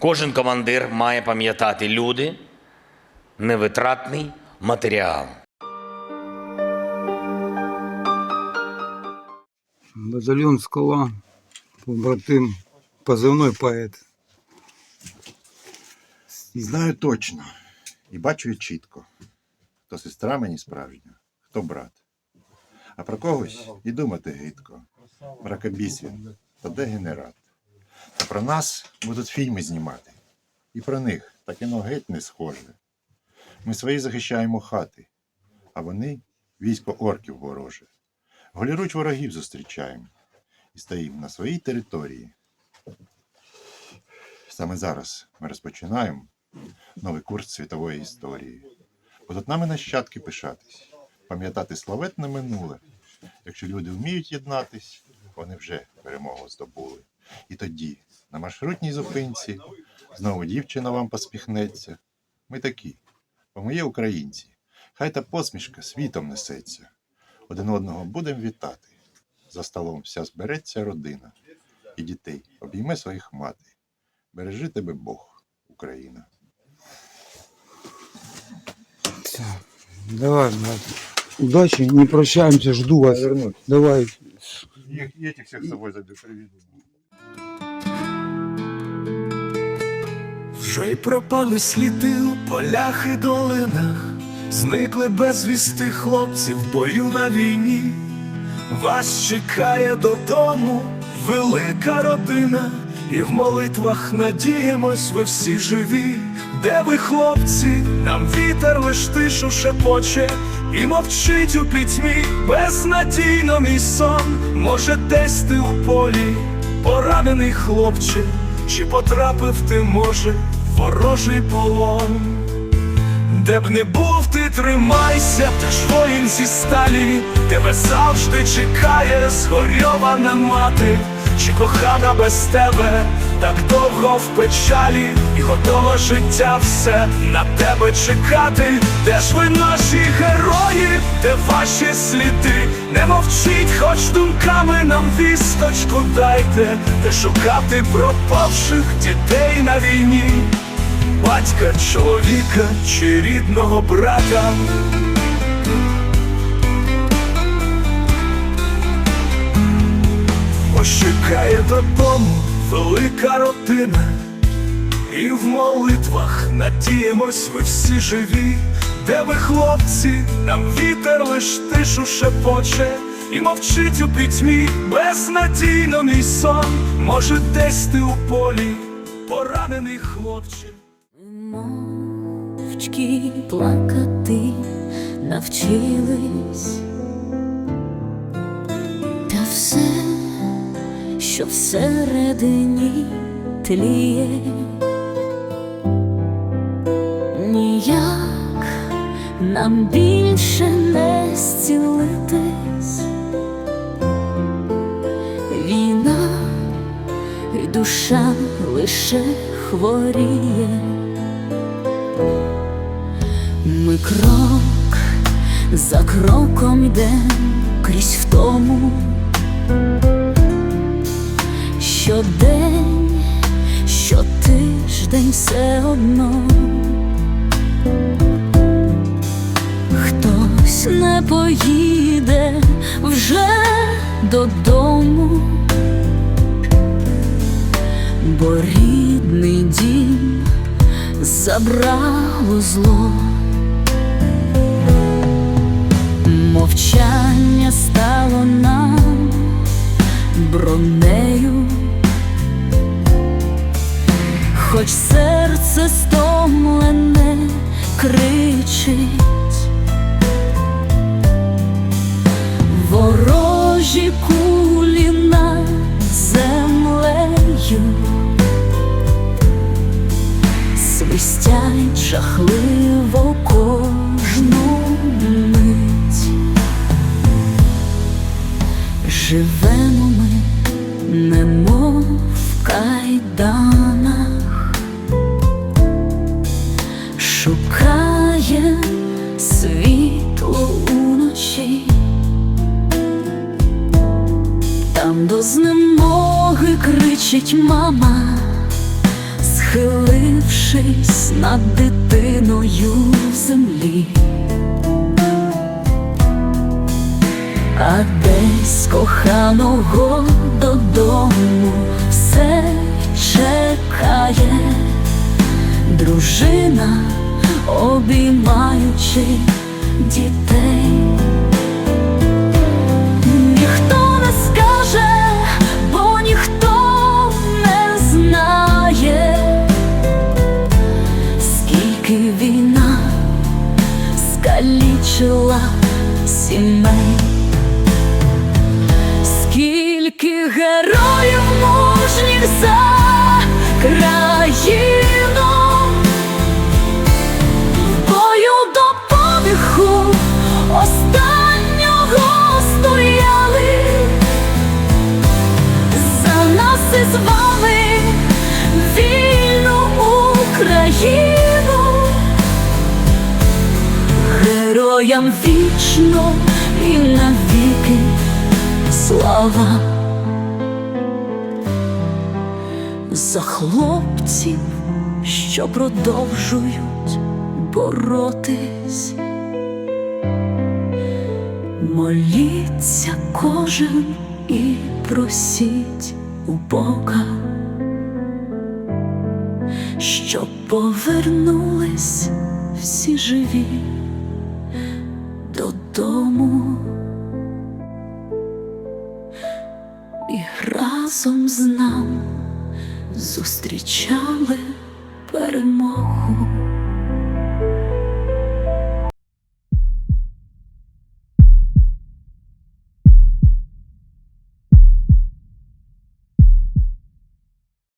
Кожен командир має пам'ятати люди, невитратний матеріал. Батальйон Скала, побратим, позивной поет. І знаю точно, і бачу я чітко, хто сестра мені справжня, хто брат. А про когось і думати гидко. Мракобіс він, та де генерат. Про нас будуть фільми знімати. І про них так іно геть не схоже. Ми свої захищаємо хати, а вони військо орків вороже. Голіруч ворогів зустрічаємо і стоїмо на своїй території. Саме зараз ми розпочинаємо новий курс світової історії. Будуть нами нащадки пишатись, пам'ятати славетне минуле. Якщо люди вміють єднатись, вони вже перемогу здобули. І тоді, на маршрутній зупинці, знову дівчина вам поспіхнеться. Ми такі, бо ми є українці. Хай та посмішка світом несеться. Один одного будемо вітати. За столом вся збереться родина. І дітей обійме своїх мати. Бережи тебе Бог, Україна. Давай, брат. Удачи, не прощаемся, жду вас. Давай. Я, я этих всех с собой зайду, приведу. Вже й пропали сліди у полях і долинах, зникли безвісти хлопці в бою на війні. Вас чекає додому велика родина, і в молитвах надіємось, ви всі живі. Де ви, хлопці, нам вітер лиш тишу шепоче, і мовчить у пітьмі безнадійно мій сон. Може, десь ти у полі, поранений хлопче, чи потрапив ти, може, ворожий полон. Де б не був ти, тримайся, ти ж воїн зі сталі, тебе завжди чекає згорьована мати, чи кохана без тебе, так довго в печалі, і готове життя все на тебе чекати, де ж ви наші герої, де ваші сліди, не мовчіть, хоч думками нам вісточку дайте, де шукати пропавших дітей на війні батька, чоловіка чи рідного брата. Ось додому велика родина, і в молитвах надіємось, ви всі живі, де ви, хлопці, нам вітер лиш тишу шепоче, і мовчить у пітьмі безнадійно мій сон. Може, десь ти у полі, поранений хлопче. Мовчки плакати навчились, та все, що всередині тліє, ніяк нам більше не зцілитись. Війна і душа лише хворіє. Ми крок за кроком йдем крізь втому. Щодень, щотиждень все одно. Хтось не поїде вже додому, бо рідний дім забрало зло. Мовчання стало нам бронею, хоч серце стомлене кричить, ворожі кулі Живемо ми, немов в кайданах, шукає світло уночі, там до знемоги кричить мама. схилившись над дитиною в землі. А десь коханого додому все чекає дружина, обіймаючи дітей. Героям вічно і навіки слава. За хлопців, що продовжують боротись. Моліться кожен і просіть у Бога, щоб повернулись всі живі додому і разом з нами зустрічали перемогу.